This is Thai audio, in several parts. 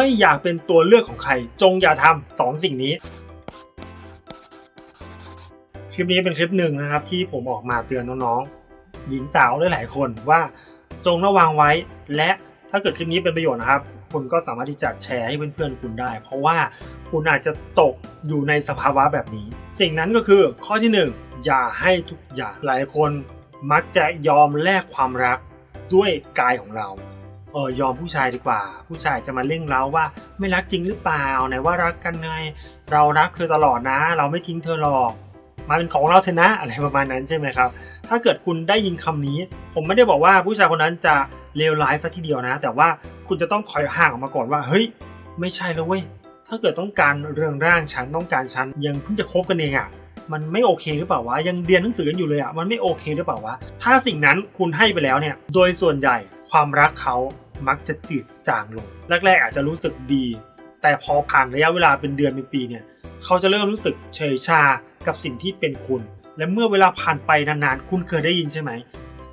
ไม่อยากเป็นตัวเลือกของใคร จงอย่าทำสองสิ่งนี้ คลิปนี้เป็นคลิปหนึ่งนะครับ ที่ผมออกมาเตือนน้องๆ หญิงสาวหลายๆคนว่าจงระวังไว้ และถ้าเกิดคลิปนี้เป็นประโยชน์นะครับ คุณก็สามารถที่จะแชร์ให้เพื่อนๆคุณได้ เพราะว่าคุณอาจจะตกอยู่ในสภาวะแบบนี้ สิ่งนั้นก็คือข้อที่หนึ่งอย่าให้ทุกอย่างหลายคนมักจะยอมแลกความรักด้วยกายของเรา เออยอมผู้ชายดีกว่า ผู้ชายจะมาเร่งเร้าว่าไม่รักจริงหรือเปล่าไหนว่ารักกันไงเรารักเธอตลอดนะ เราไม่ทิ้งเธอหรอกมาเป็นของเราเถอะนะอะไรประมาณนั้นใช่ไหมครับ ถ้าเกิดคุณได้ยินคำนี้ ผมไม่ได้บอกว่าผู้ชายคนนั้นจะเลวร้ายซะทีเดียวนะ แต่ว่าคุณจะต้องถอยห่างออกมาก่อนว่า เฮ้ย ไม่ใช่แล้วเว้ย ถ้าเกิดต้องการเรื่องร่างฉันต้องการฉันยังเพิ่งจะคบกันเองอะ่ะ มันไม่โอเคหรือเปล่าวะ ยังเรียนหนังสือกันอยู่เลยอะ่ะ มันไม่โอเคหรือเปล่าวะ ถ้าสิ่งนั้นคุณให้ไปแล้วเนี่ย โดยส่วนใหญ่ ความรักเขามักจะจืดจางลง แรกๆอาจจะรู้สึกดี แต่พอผ่านระยะเวลาเป็นเดือนเป็นปีเนี่ย เขาจะเริ่มรู้สึกเฉยชากับสิ่งที่เป็นคุณ และเมื่อเวลาผ่านไปนานๆ คุณเคยได้ยินใช่ไหม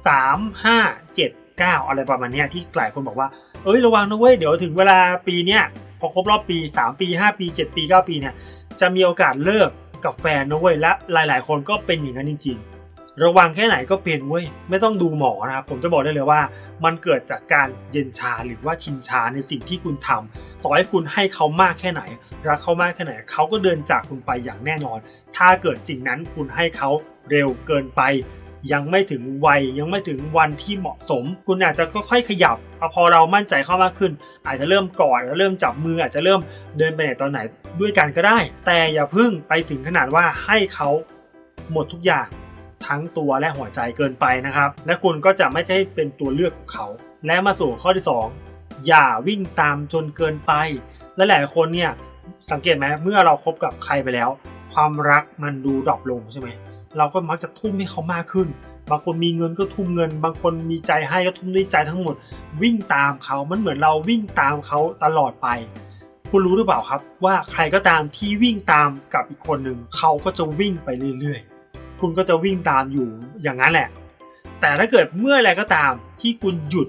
สามห้าเจ็ดเก้าอะไรประมาณนี้ที่หลายคนบอกว่า เอ้ยระวังนะเว้ย เดี๋ยวถึงเวลาปีเนี้ยพอครบรอบปี 3 ปี 5 ปี 7 ปี 9 ปีเนี่ยจะมีโอกาสเลิกกับแฟนนะเว้ยและหลาย ๆ คนก็เป็นอย่างนั้นจริง ๆ ระวังแค่ไหนก็เป็นเว้ยไม่ต้องดูหมอนะครับผมจะบอกได้เลยว่า มันเกิดจากการเย็นชาหรือว่าชินชาในสิ่งที่คุณทำต่อให้คุณให้เขามากแค่ไหน รักเขามากแค่ไหนเขาก็เดินจากคุณไปอย่างแน่นอน ถ้าเกิดสิ่งนั้นคุณให้เขาเร็วเกินไป ยังไม่ถึงวัยยังไม่ถึงวันที่เหมาะสม คุณอาจจะค่อยๆขยับเอาพอเรามั่นใจเข้ามากขึ้น อาจจะเริ่มกอดจะเริ่มจับมืออาจจะเริ่มเดินไปไหนตอนไหนด้วยกันก็ได้ แต่อย่าเพึ่งไปถึงขนาดว่าให้เขาหมดทุกอย่าง ทั้งตัวและหัวใจเกินไปนะครับ และคุณก็จะไม่ใช่เป็นตัวเลือกของเขา และมาสู่ข้อที่สองอย่าวิ่งตามจนเกินไป และหลายคนเนี่ยสังเกตไหมเมื่อเราคบกับใครไปแล้ว ความรักมันดูดรอปลงใช่ไหมเราก็มักจะทุ่มให้เขามากขึ้น บางคนมีเงินก็ทุ่มเงิน บางคนมีใจให้ก็ทุ่มด้วยใจทั้งหมด วิ่งตามเขามันเหมือนเราวิ่งตามเขาตลอดไป คุณรู้หรือเปล่าครับ ว่าใครก็ตามที่วิ่งตามกับอีกคนหนึ่งเขาก็จะวิ่งไปเรื่อยๆ คุณก็จะวิ่งตามอยู่อย่างนั้นแหละ แต่ถ้าเกิดเมื่อไรก็ตามที่คุณหยุด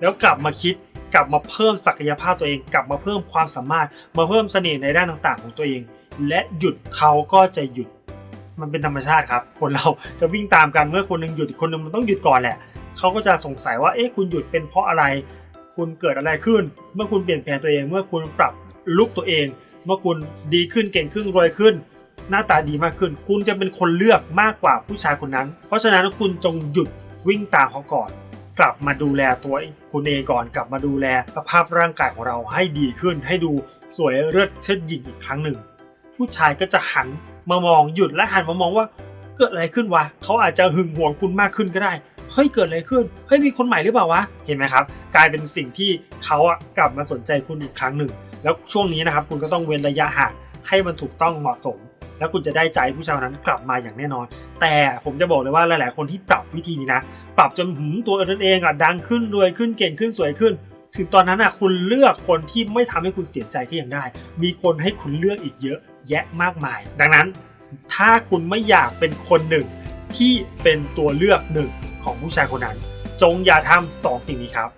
แล้วกลับมาคิดกลับมาเพิ่มศักยภาพตัวเอง กลับมาเพิ่มความสามารถ มาเพิ่มเสน่ห์ในด้านต่างๆ ของตัวเอง และหยุดเขาก็จะหยุด มันเป็นธรรมชาติครับ คนเราจะวิ่งตามกันเมื่อคนหนึงหยุดคนหนึงมันต้องหยุดก่อนแหละเขาก็จะสงสัยว่าเอ๊ะคุณหยุดเป็นเพราะอะไร คุณเกิดอะไรขึ้น เมื่อคุณเปลี่ยนแปลงตัวเอง เมื่อคุณปรับลุกตัวเอง เมื่อคุณดีขึ้นเก่งขึ้นรวยขึ้น หน้าตาดีมากขึ้น คุณจะเป็นคนเลือกมากกว่าผู้ชายคนนั้น เพราะฉะนั้นคุณจงหยุดวิ่งตามเขาก่อน กลับมาดูแลตัวคุณเองก่อนกลับมาดูแลสภาพร่างกายของเราให้ดีขึ้น ให้ดูสวยเลิศเชิดหยิ่งอีกครั้งหนึ่ง ผู้ชายก็จะหันมามองหยุดและหันมามองว่าเกิดอะไรขึ้นวะเขาอาจจะหึงหวงคุณมากขึ้นก็ได้เฮ้ยเกิดอะไรขึ้นเฮ้ยมีคนใหม่หรือเปล่าวะเห็นไหมครับ กลายเป็นสิ่งที่เขาอะกลับมาสนใจคุณอีกครั้งหนึ่ง แล้วช่วงนี้นะครับคุณก็ต้องเว้นระยะห่างให้มันถูกต้องเหมาะสม แล้วคุณจะได้ใจผู้ชายคนนั้นกลับมาอย่างแน่นอน แต่ผมจะบอกเลยว่าหลาย ๆ คนที่ปรับวิธีนี้นะ ปรับจนหืมตัวตนเองอะดังขึ้นรวยขึ้นเก่งขึ้นสวยขึ้น ถึงตอนนั้นอะคุณเลือกคนที่ไม่ทำให้คุณเสียใจก็ยังได้ มีคนให้คุณเลือกอีกเยอะแยะมากมาย ดังนั้น ถ้าคุณไม่อยากเป็นคนหนึ่งที่เป็นตัวเลือกหนึ่งของผู้ชายคนนั้น จงอย่าทำสองสิ่งนี้ครับ